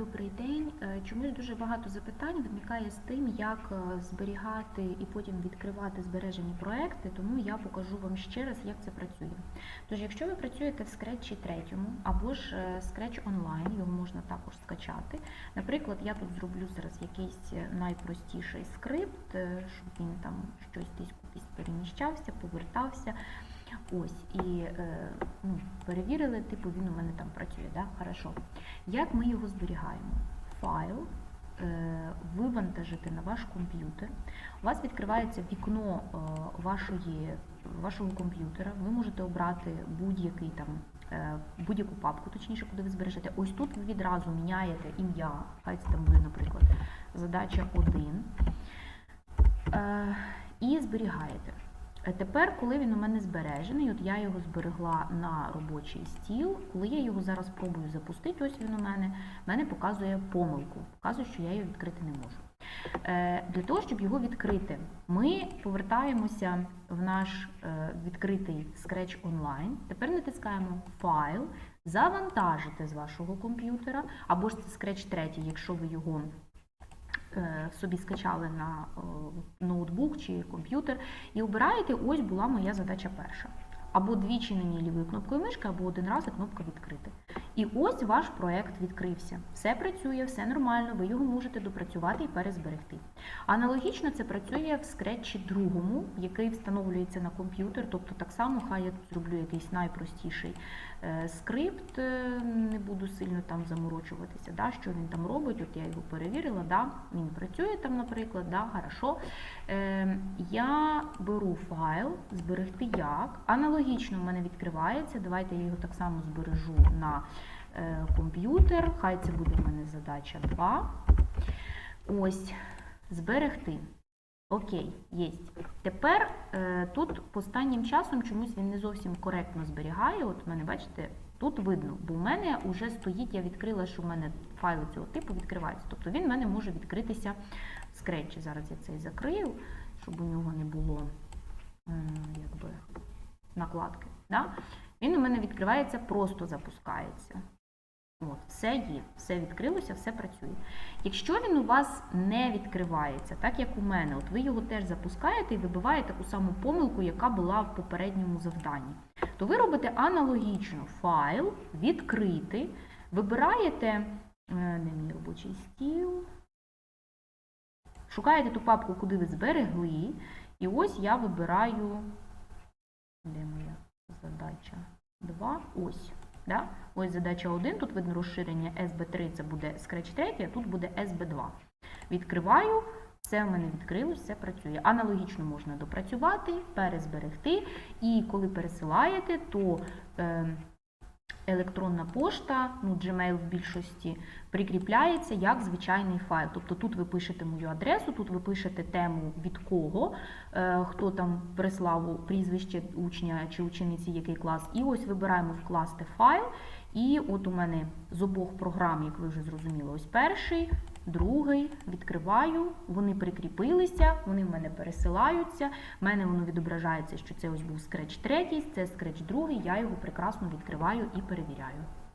Добрий день. Е, Чомусь дуже багато запитань виникає з тим, як е, зберігати і потім відкривати збережені проекти, тому я покажу вам ще раз, як це працює. Тож, якщо ви працюєте в Scratch 3 або ж е, Scratch Online, його можна також скачати. Наприклад, я тут зроблю зараз якийсь е, найпростіший скрипт, е, щоб він там щось десь кудись переміщався, повертався. Ось, і е, ну, перевірили, типу він у мене там працює, да? Хорошо. Як ми його зберігаємо? Файл, е, вивантажити на ваш комп'ютер. У вас відкривається вікно е, вашої, вашого комп'ютера. Ви можете обрати будь-який там. е, Будь-яку папку, точніше, куди ви збережете. Ось тут ви відразу міняєте ім'я, хай це там буде, наприклад, задача 1, е, і зберігаєте. Тепер, коли він у мене збережений, от я його зберегла на робочий стіл, коли я його зараз спробую запустити, ось він у мене, мене показує помилку, показує, що я його відкрити не можу. Е, Для того, щоб його відкрити, ми повертаємося в наш е, відкритий Scratch Online. Тепер натискаємо Файл, завантажити з вашого комп'ютера, або ж це Scratch 3, якщо ви його собі скачали на е, ноутбук чи комп'ютер, і обираєте, ось була моя задача перша. Або двічі на ній лівою кнопкою мишки, або один раз і кнопка відкрити. І ось ваш проект відкрився. Все працює, все нормально, ви його можете допрацювати і перезберегти. Аналогічно це працює в Scratch 2, який встановлюється на комп'ютер, тобто так само, хай я зроблю якийсь найпростіший е, скрипт, е, не буду сильно там заморочуватися, да, що він там робить. От я його перевірила, да, він працює там, наприклад, да, хорошо. Е, я беру файл, зберегти як. Аналогічно в мене відкривається. Давайте я його так само збережу на е, комп'ютер. Хай це буде в мене задача 2. Ось, зберегти. Окей, є. Тепер е, тут останнім часом чомусь він не зовсім коректно зберігає. От в мене, бачите, тут видно, бо в мене вже стоїть, я відкрила, що в мене файли цього типу відкриваються. Тобто він в мене може відкритися в скретчі. Зараз я цей закрию, щоб у нього не було якби, накладки. Да? Він у мене відкривається, просто запускається. От, все є, все відкрилося, все працює. Якщо він у вас не відкривається, так як у мене, от ви його теж запускаєте і вибиваєте таку саму помилку, яка була в попередньому завданні, то ви робите аналогічно файл, відкрити, вибираєте е, де мій робочий стіл, шукаєте ту папку, куди ви зберегли, і ось я вибираю, де моя задача 2, ось. Да? Ось задача 1, тут видно розширення SB3, це буде Scratch 3, а тут буде SB2. Відкриваю, все в мене відкрилось, все працює. Аналогічно можна допрацювати, перезберегти, і коли пересилаєте, то е, електронна пошта, ну, Gmail в більшості, прикріпляється як звичайний файл. Тобто тут ви пишете мою адресу, тут ви пишете тему від кого, е, хто там прислав прізвище учня чи учениці, який клас. І ось вибираємо вкласти файл. І от у мене з обох програм, як ви вже зрозуміли, ось перший, другий, відкриваю, вони прикріпилися, вони в мене пересилаються. В мене воно відображається, що це ось був скреч третій, це скреч другий, я його прекрасно відкриваю і перевіряю.